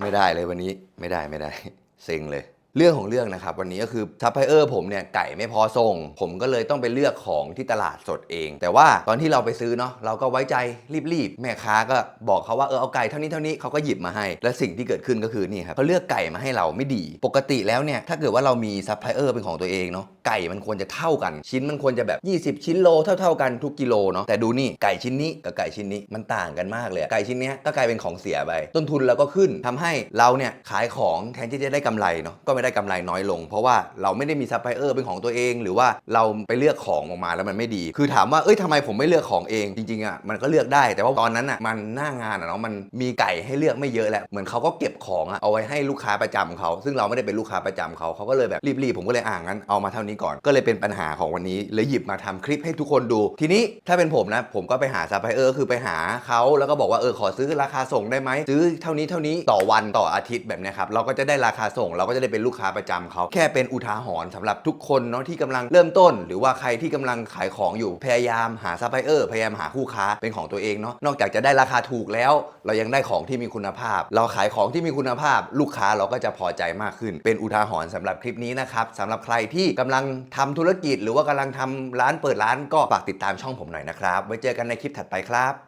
ไม่ได้เลยวันนี้ไม่ได้ไม่ได้เซ็งเลย เรื่องของเรื่องนะครับ วันนี้ก็คือซัพพลายเออร์ผมเนี่ยไก่ไม่พอส่ง ผมก็เลยต้องไปเลือกของที่ตลาดสดเอง แต่ว่าตอนที่เราไปซื้อเนาะเราก็ไว้ใจรีบๆแม่ค้าก็บอกเขาว่าเออเอาไก่เท่านี้เท่านี้เขาก็หยิบมาให้ และสิ่งที่เกิดขึ้นก็คือนี่ครับเขาเลือกไก่มาให้เราไม่ดี ปกติแล้วเนี่ยถ้าเกิดว่าเรามีซัพพลายเออร์เป็นของตัวเองเนาะ ไก่มันควรจะเท่ากัน ชิ้นมันควรจะแบบ 20 ชิ้นโลเท่า ๆกันทุกกิโลเนาะแต่ดูนี่ไก่ชิ้นนี้กับไก่ชิ้นนี้มันต่างกันมากเลยไก่ชิ้นเนี้ยก็กลายเป็นของเสียไปต้นทุนเราก็ขึ้นทำให้เราเนี่ยขายของแทนที่จะได้กำไรเนาะก็ไม่ได้กำไรน้อยลง เพราะว่าเราไม่ได้มีซัพพลายเออร์เป็นของตัวเอง หรือว่าเราไปเลือกของออกมาแล้วมันไม่ดี คือถามว่าเอ้ยทำไมผมไม่เลือกของเองจริงๆอะมันก็เลือกได้ แต่ว่าตอนนั้นอะมันหน้างานอะเนาะมันมีไก่ให้เลือกไม่เยอะแหละเหมือนเขาก็เก็บของอะเอาไว้ให้ลูกค้าประจำเขาซึ่งเราไม่ได้เป็นลูกค้าประจำเขาเขาก็เลยแบบรีบๆผมก็เลยอ่างั้นเอามาเท่านี้ก่อน ก็เลยเป็นปัญหาของวันนี้เลยหยิบมาทำคลิปให้ทุกคนดู ทีนี้ถ้าเป็นผมนะ ผมก็ไปหาซัพพลายเออร์คือไปหาเขาแล้วก็บอกว่าเออขอซื้อราคาส่งได้ไหมซื้อเท่านี้เท่านี้ต่อวันต่ออาทิตย์แบบนี้ครับเราก็จะได้ราคาส่ง เราก็จะได้เป็นลูกค้าประจำเขาแค่เป็นอุทาหรณ์สำหรับทุกคนเนาะที่กำลังเริ่มต้น หรือว่าใครที่กำลังขายของอยู่พยายามหาซัพพลายเออร์พยายามหาคู่ค้าเป็นของตัวเองเนาะนอกจากจะได้ราคาถูกแล้ว เรายังได้ของที่มีคุณภาพ เราขายของที่มีคุณภาพ ลูกค้าเราก็จะพอใจมากขึ้น เป็นอุทาหรณ์สำหรับคลิปนี้นะครับสำหรับใครที่กำลังทำธุรกิจ หรือว่ากำลังทำร้านเปิดร้านก็ฝากติดตามช่องผมหน่อยนะครับ ไว้เจอกันในคลิปถัดไปครับ